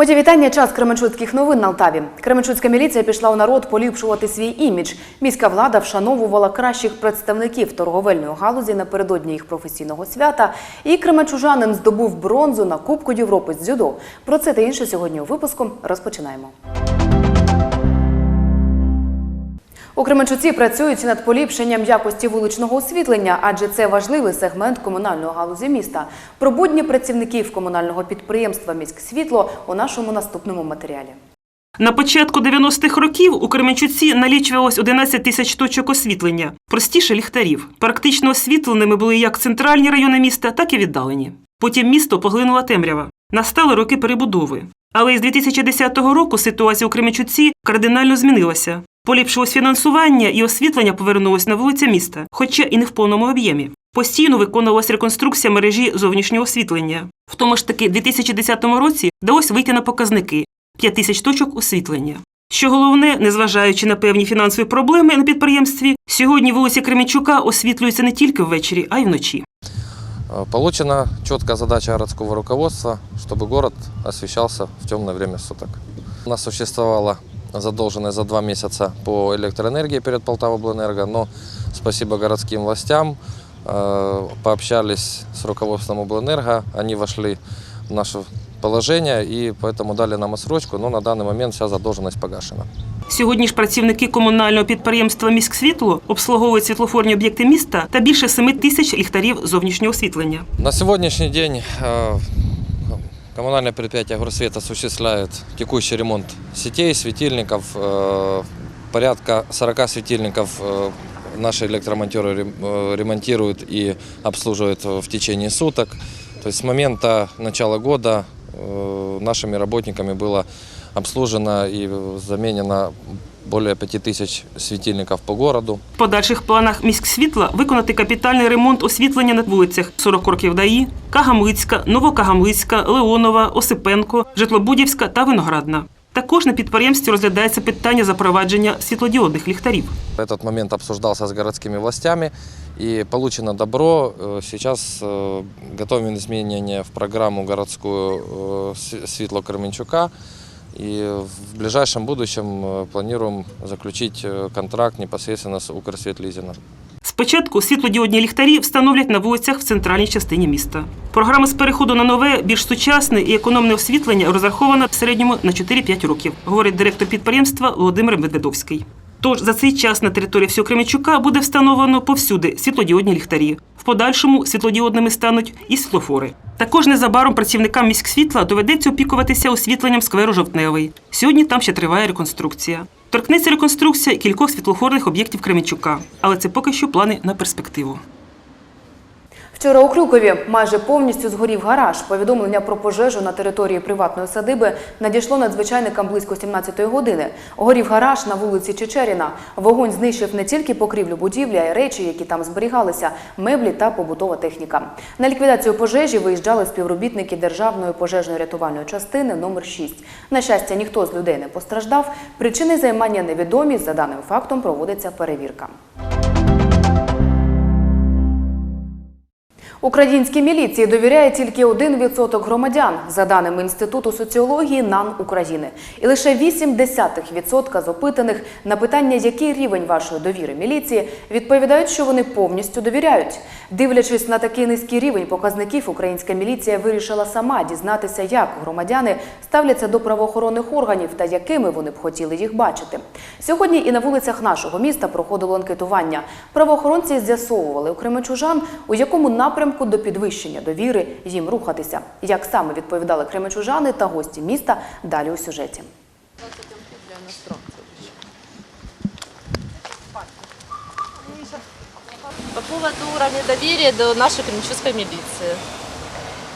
Моє вітання. Час Кременчуцьких новин на Алтаві. Кременчуцька міліція пішла у народ поліпшувати свій імідж. Міська влада вшановувала кращих представників торговельної галузі напередодні їх професійного свята. І кременчужанин здобув бронзу на Кубку Європи з дзюдо. Про це та інше сьогодні у випуску розпочинаємо. У Кременчуці працюють над поліпшенням якості вуличного освітлення, адже це важливий сегмент комунальної галузі міста. Про будні працівників комунального підприємства «Міськсвітло» у нашому наступному матеріалі. На початку 90-х років у Кременчуці налічувалось 11 тисяч точок освітлення, простіше ліхтарів. Практично освітленими були як центральні райони міста, так і віддалені. Потім місто поглинула темрява. Настали роки перебудови. Але із 2010 року ситуація у Кременчуці кардинально змінилася. Поліпшилось фінансування і освітлення повернулось на вулиці міста, хоча і не в повному об'ємі. Постійно виконувалась реконструкція мережі зовнішнього освітлення. В тому ж таки 2010 році вдалося вийти на показники 5 тисяч точок освітлення. Що головне, незважаючи на певні фінансові проблеми на підприємстві, сьогодні вулиця Кременчука освітлюється не тільки ввечері, а й вночі. Э, Получена четкая задача городского руководства, чтобы город освещался в темное время суток. У нас существовала задолженность за два месяца по электроэнергии перед Полтавоблэнерго, но спасибо городским властям, э, пообщались с руководством облэнерго, они вошли в наше положение и поэтому дали нам отсрочку, но на данный момент вся задолженность погашена. Сьогодні ж працівники комунального підприємства «Міськсвітло» обслуговують світлофорні об'єкти міста та більше 7 тисяч ліхтарів зовнішнього освітлення. На сегодняшний день коммунальное предприятие Горсвет осуществляет текущий ремонт сетей, светильников. э, Порядка 40 светильников э, наши электромонтеры э, ремонтируют и обслуживают в течение суток. То есть с момента начала года нашими работниками было обслужено и заменено более 5000 светильников по городу. В подальших планах міськсвітла виконати капітальний ремонт освітлення на вулицях 40 років ДАІ, Кагамлицька, Новокагамлицька, Леонова, Осипенко, Житлобудівська та Виноградна. Також на підприємстві розглядається питання запровадження світлодіодних ліхтарів. Этот момент обсуждался с городскими властями и получено добро. Э, Сейчас э, готовим изменения в программу городскую э, Св- Светло Кременчука. И в ближайшем будущем э, планируем заключить э, контракт непосредственно с Укрсветлизином. Спочатку світлодіодні ліхтарі встановлять на вулицях в центральній частині міста. Програма з переходу на нове, більш сучасне і економне освітлення розрахована в середньому на 4-5 років, говорить директор підприємства Володимир Медведовський. Тож за цей час на території всього Кременчука буде встановлено повсюди світлодіодні ліхтарі. В подальшому світлодіодними стануть і світлофори. Також незабаром працівникам міськсвітла доведеться опікуватися освітленням скверу Жовтневий. Сьогодні там ще триває реконструкція. Торкнеться реконструкція кількох світлофорних об'єктів Кременчука, але це поки що плани на перспективу. Вчора у Крюкові майже повністю згорів гараж. Повідомлення про пожежу на території приватної садиби надійшло надзвичайникам близько 17-ї години. Горів гараж на вулиці Чечеріна. Вогонь знищив не тільки покрівлю будівлі, а й речі, які там зберігалися, меблі та побутова техніка. На ліквідацію пожежі виїжджали співробітники Державної пожежно-рятувальної частини номер 6 На щастя, ніхто з людей не постраждав. Причини займання невідомі. За даним фактом проводиться перевірка. Українській міліції довіряє тільки 1% громадян, за даними Інституту соціології НАН України. І лише 0,8% з опитаних на питання, який рівень вашої довіри міліції, відповідають, що вони повністю довіряють. Дивлячись на такий низький рівень показників, українська міліція вирішила сама дізнатися, як громадяни ставляться до правоохоронних органів та якими вони б хотіли їх бачити. Сьогодні і на вулицях нашого міста проходило анкетування. Правоохоронці з'ясовували у кременчужан, у якому напрямку до підвищення довіри їм рухатися. Як саме відповідали кременчужани та гості міста, далі у сюжеті. По поводу уровня доверия до нашей кременчугской милиции.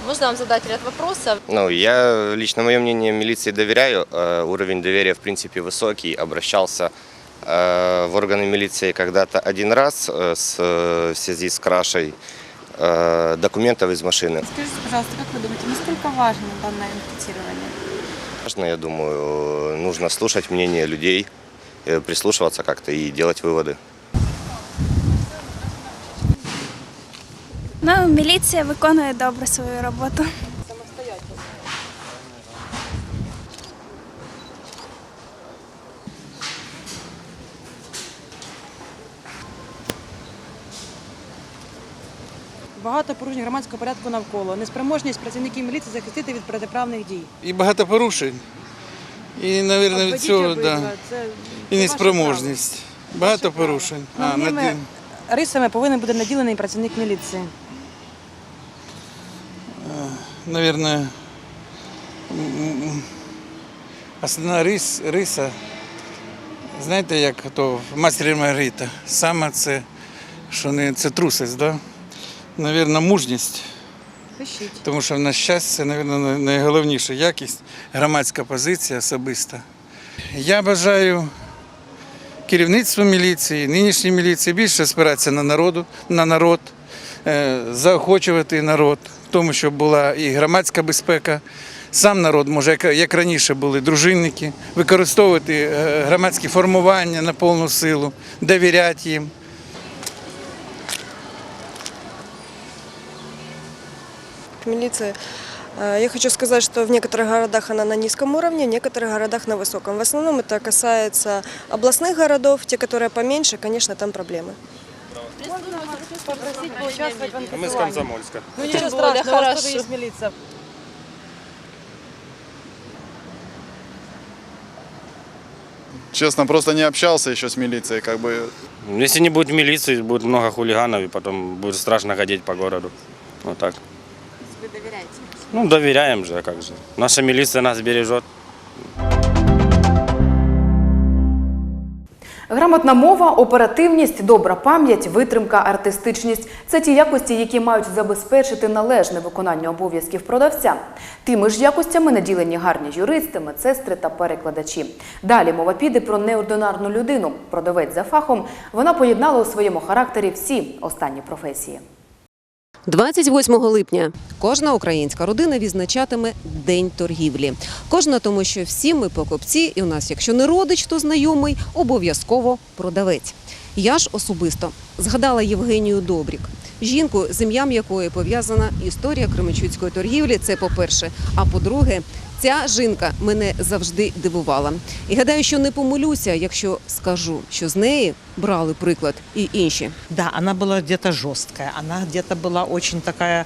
Можно вам задать ряд вопросов? Ну, я лично мое мнение милиции доверяю. Э, Уровень доверия в принципе высокий. Обращался э, в органы милиции когда-то один раз э, с, э, в связи с крашей э, документов из машины. Скажите, пожалуйста, как вы думаете, насколько важно данное анкетирование? Важно, я думаю, нужно слушать мнение людей, э, прислушиваться как-то и делать выводы. Ну, міліція виконує добре свою роботу. Багато порушень громадського порядку навколо, неспроможність працівників міліції захистити від протиправних дій. І багато порушень. І, мабуть, від цього, да. це І неспроможність. Багато порушень. А, наді- рисами повинен бути наділений працівник міліції. Наверное, основна рис, риса, знаєте, як то в мастері Маргарита, саме це, що не це трусость, да? Наверно, мужність. Пишіть. Тому що в наш час це, мабуть, найголовніша якість, громадська позиція особиста. Я бажаю керівництву міліції, нинішній міліції більше спиратися на народу, на народ, е, заохочувати народ, тому, щоб була і громадська безпека. Сам народ може, як, як раніше були дружинники, використовувати е, громадські формування на повну силу, довіряти їм. К милиции. Э, Я хочу сказать, что в некоторых городах она на низком уровне, в некоторых городах на высоком. В основном это касается областных городов, те, которые поменьше, конечно, там проблемы. Мы с Комсомольска. Ну ничего страшного, у вас тоже есть милиция. Честно, просто не общался еще с милицией, как бы Если не будет милиции, будет много хулиганов, и потом будет страшно ходить по городу. Вот так. Вы доверяете? Ну, доверяем же, а как же. Наша милиция нас бережет. Грамотна мова, оперативність, добра пам'ять, витримка, артистичність це ті якості, які мають забезпечити належне виконання обов'язків продавця. Тими ж якостями наділені гарні юристи, медсестри та перекладачі. Далі мова піде про неординарну людину. Продавець за фахом. Вона поєднала у своєму характері всі останні професії. 28 липня кожна українська родина відзначатиме День торгівлі. Кожна, тому що всі ми покупці, і у нас, якщо не родич, то знайомий, обов'язково продавець. Я ж особисто згадала Євгенію Добрік, жінку, з ім'ям якої пов'язана історія кременчуцької торгівлі. Це по-перше. А по-друге, ця жінка мене завжди дивувала. І гадаю, що не помилюся, якщо скажу, що з неї брали приклад і інші. Да, она была где-то жесткая, она где-то была очень такая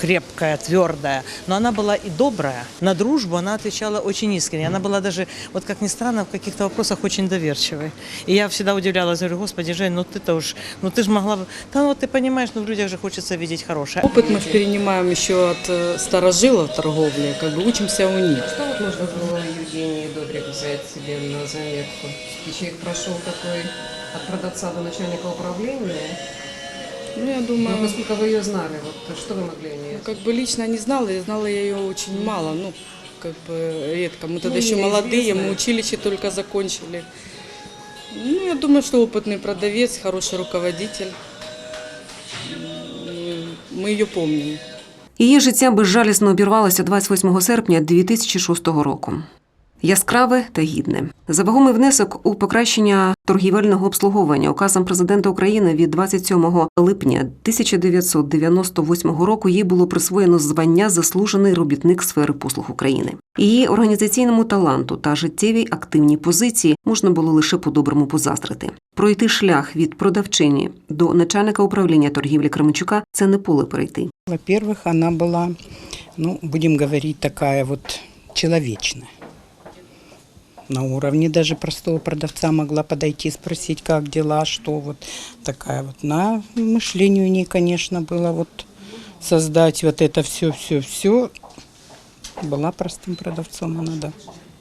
крепкая, твердая, но она была и добрая. На дружбу она отвечала очень искренне. Она была даже, вот как ни странно, в каких-то вопросах очень доверчивой. И я всегда удивлялась, говорю, господи, Жень, ну ты-то уж, ну ты же могла бы... Да ну вот ты понимаешь, ну в людях же хочется видеть хорошее. Опыт мы перенимаем еще от э, старожилов торговли, как бы учимся у них. Что вот нужно было Евгении Добрик взять себе на заметку? Человек прошел такой от продавца до начальника управления. Ну, я Ну, думаю, насколько вы ее знали, вот что вы могли о ней ну, как бы лично не знала, я знала я ее очень мало, ну, как бы редко. Мы тогда Ну, еще молодые, мы училище только закончили. Ну, я думаю, что опытный продавец, хороший руководитель. Мы ее помним. Її життя безжалісно обірвалося 28 серпня 2006 року. Яскраве та гідне. За вагомий внесок у покращення торгівельного обслуговування указом президента України від 27 липня 1998 року їй було присвоєно звання заслужений робітник сфери послуг України. Її організаційному таланту та життєвій активній позиції можна було лише по-доброму позаздрити. Пройти шлях від продавчині до начальника управління торгівлі Кременчука це не поле перейти. Во-первых, она была, ну, будем говорить, такая вот человечная. На уровне даже простого продавца могла подойти, спросить, как дела, что вот такая вот. На мышлению ней, конечно, было вот создать вот это все, все, все. Была простым продавцом она, да.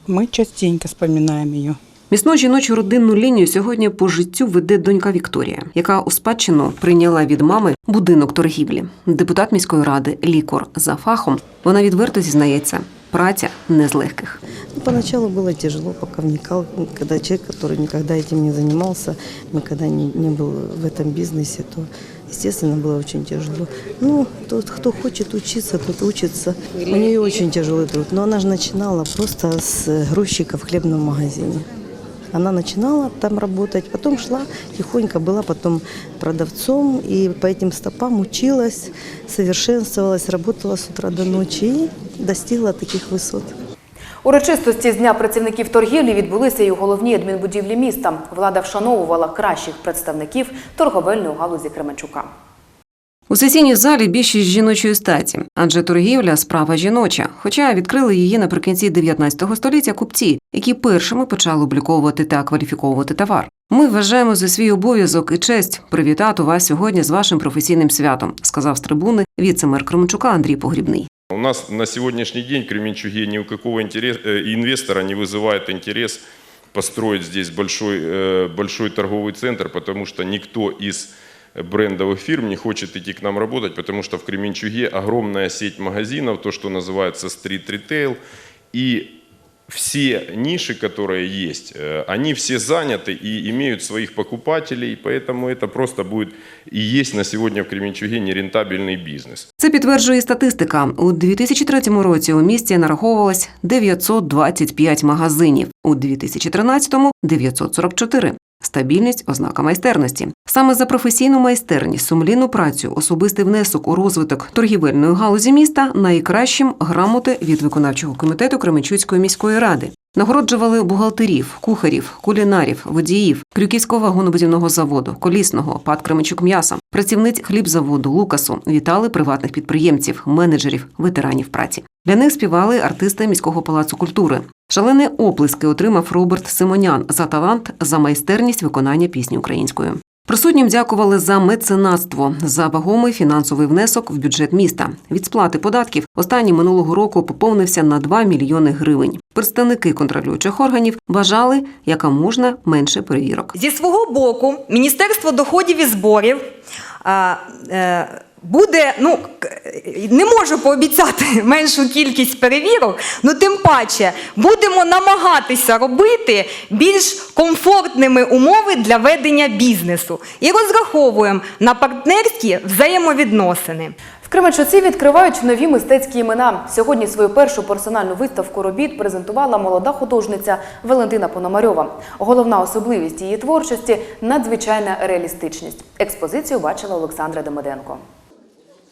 Мы частенько вспоминаем ее. Міцну жіночу родинну лінію сьогодні по життю веде донька Вікторія, яка у спадщину прийняла від мами будинок торгівлі. Депутат міської ради, лікар за фахом. Вона відверто зізнається, праця не з легких. Ну, Поначалу было тяжело, пока вникал, когда человек, который никогда этим не занимался, никогда не, не был в этом бизнесе, то, естественно, было очень тяжело. Ну, тот, кто хочет учиться, тот учится. У нее очень тяжелый труд, но она же начинала просто с грузчика в хлебном магазине. Она начинала там работать, потом шла тихонько, была потом продавцом и по этим стопам училась, совершенствовалась, работала с утра до ночи и достигла таких высот. Урочистості з Дня працівників торгівлі відбулися і у головній адмінбудівлі міста. Влада вшановувала кращих представників торговельної галузі Кременчука. У сесійній залі більшість жіночої статі, адже торгівля справа жіноча. Хоча відкрили її наприкінці 19 століття купці, які першими почали обліковувати та кваліфіковувати товар. Ми вважаємо за свій обов'язок і честь привітати вас сьогодні з вашим професійним святом, сказав з трибуни віце-мер Кременчука Андрій Погрібний. У нас на сегодняшний день в Кременчуге ни у какого интерес, э, инвестора не вызывает интерес построить здесь большой, э, большой торговый центр, потому что никто из брендовых фирм не хочет идти к нам работать, потому что в Кременчуге огромная сеть магазинов, то, что называется стрит-ритейл, и все ниши, которые есть, э, они все заняты и имеют своих покупателей, поэтому это просто будет и есть на сегодня в Кременчуге нерентабельный бизнес. Це підтверджує статистика. У 2003 році у місті нараховувалось 925 магазинів, у 2013 – 944. Стабільність ознака майстерності. Саме за професійну майстерність, сумлінну працю, особистий внесок у розвиток торгівельної галузі міста найкращим грамоти від виконавчого комітету Кременчуцької міської ради. Нагороджували бухгалтерів, кухарів, кулінарів, водіїв, Крюківського вагонобудівного заводу, колісного, ПАД Кременчук м'яса, працівниць хлібзаводу Лукасу, вітали приватних підприємців, менеджерів, ветеранів праці. Для них співали артисти міського палацу культури. Шалені оплески отримав Роберт Симонян за талант, за майстерність виконання пісні українською. Присутнім дякували за меценатство, за вагомий фінансовий внесок в бюджет міста. Від сплати податків останній минулого року поповнився на 2 мільйони гривень. Представники контролюючих органів бажали яка можна менше перевірок. Зі свого боку, Міністерство доходів і зборів а, е, буде, ну не можу пообіцяти меншу кількість перевірок, ну тим паче будемо намагатися робити більш комфортними умови для ведення бізнесу і розраховуємо на партнерські взаємовідносини. В Кременчуці відкривають нові мистецькі імена. Сьогодні свою першу персональну виставку робіт презентувала молода художниця Валентина Пономарьова. Головна особливість її творчості надзвичайна реалістичність. Експозицію бачила Олександра Демиденко.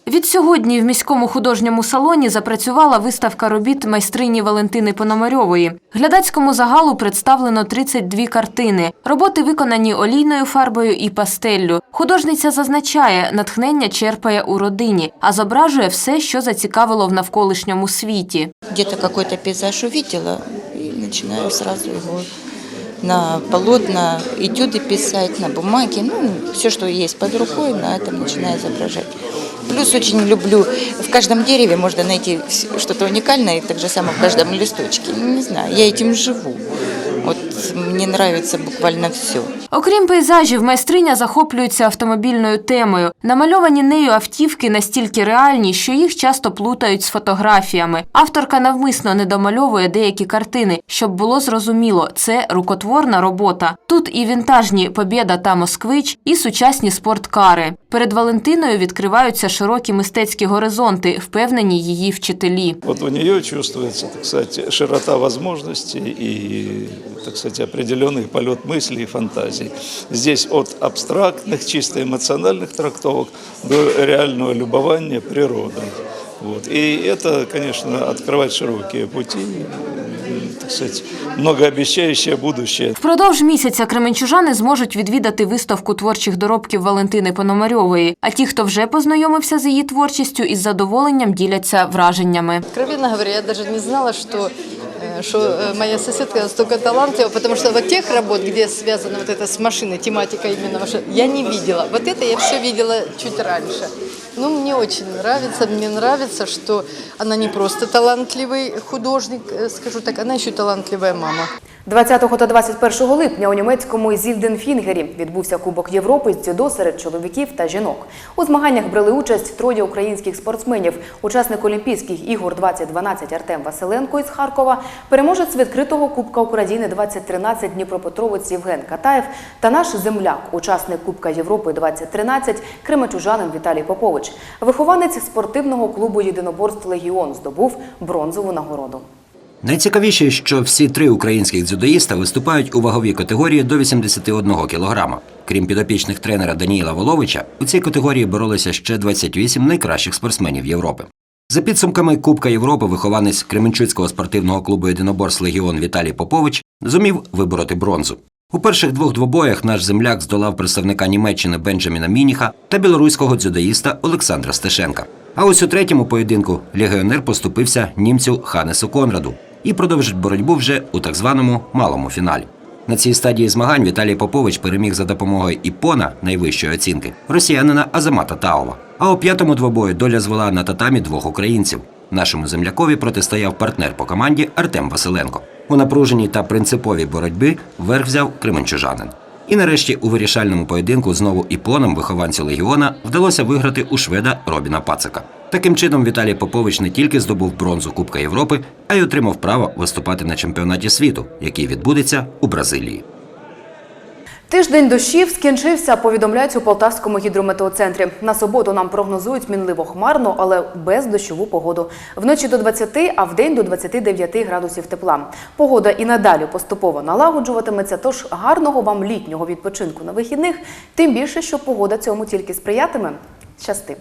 Від сьогодні в міському художньому салоні запрацювала виставка робіт майстрині Валентини Пономарьової. Глядацькому загалу представлено 32 картини. Роботи виконані олійною фарбою і пастеллю. Художниця зазначає, натхнення черпає у родині, а зображує все, що зацікавило в навколишньому світі. где-то какой-то пейзаж увидела и начинаю сразу его на полотна, этюды писать, на бумаге, ну, все, что есть под рукой, на этом начинаю изображать. Плюс очень люблю, в каждом дереве можно найти что-то уникальное, и так же само в каждом листочке. Не знаю, я этим живу. Вот мне нравится буквально все. Окрім пейзажів, майстриня захоплюється автомобільною темою. Намальовані нею автівки настільки реальні, що їх часто плутають з фотографіями. Авторка навмисно не домальовує деякі картини, щоб було зрозуміло, це рукотворна робота. Тут і вінтажні Побєда та Москвич, і сучасні спорткари. Перед Валентиною відкриваються широкі мистецькі горизонти, впевнені її вчителі. Вот у нее чувствуется, так сказать, широта возможностей и, так сказать, определенный полет мыслей и фантазий. Здесь от абстрактных, чисто эмоциональных трактовок до реального любования природой. Вот. И это, конечно, открывает широкие пути, м, так сказать, многообещающее будущее. Впродовж місяця кременчужани зможуть відвідати виставку творчих доробків Валентини Пономарьової. А ті, хто вже познайомився з її творчістю, із задоволенням діляться враженнями. Откровенно говоря, я даже не знала, что, э, что э, моя соседка настолько талантлива, потому что вот тех работ, где связано вот это с машиной, тематика именно машины, я не видела. Вот это я все видела чуть раньше. Ну, мне очень нравится, мне нравится, что она не просто талантливый художник, э, скажу так, она еще талантливая мама. 20 та 21 липня у німецькому Зільденфінгері відбувся Кубок Європи з дзюдо серед чоловіків та жінок. У змаганнях брали участь троє українських спортсменів. Учасник Олімпійських ігор 2012 Артем Василенко із Харкова, переможець відкритого Кубка України 2013 Дніпропетровець Євген Катаєв та наш земляк, учасник Кубка Європи 2013 Кременчужанин Віталій Попович. Вихованець спортивного клубу єдиноборств Легіон здобув бронзову нагороду. Найцікавіше, що всі три українських дзюдоїста виступають у ваговій категорії до 81 кілограма. Крім підопічних тренера Даніїла Воловича, у цій категорії боролися ще 28 найкращих спортсменів Європи. За підсумками Кубка Європи, вихованець Кременчуцького спортивного клубу єдиноборств Легіон Віталій Попович зумів вибороти бронзу. У перших двох двобоях наш земляк здолав представника Німеччини Бенджаміна Мініха та білоруського дзюдоїста Олександра Стешенка. А ось у третьому поєдинку легіонер поступився німцю Ханесу Конраду і продовжить боротьбу вже у так званому малому фіналі. На цій стадії змагань Віталій Попович переміг за допомогою іпона найвищої оцінки росіянина Азамата Таова. А у п'ятому двобої доля звела на татамі двох українців. Нашому землякові протистояв партнер по команді Артем Василенко. У напруженій та принциповій боротьбі верх взяв кременчужанин. І нарешті у вирішальному поєдинку знову іпоном вихованцю легіона вдалося виграти у шведа Робіна Пацика. Таким чином Віталій Попович не тільки здобув бронзу Кубка Європи, а й отримав право виступати на чемпіонаті світу, який відбудеться у Бразилії. Тиждень дощів скінчився, повідомляють у Полтавському гідрометеоцентрі. На суботу нам прогнозують мінливо хмарно, але без дощову погоду. Вночі до 20, а вдень до 29 градусів тепла. Погода і надалі поступово налагоджуватиметься, тож гарного вам літнього відпочинку на вихідних, тим більше, що погода цьому тільки сприятиме. Щасти!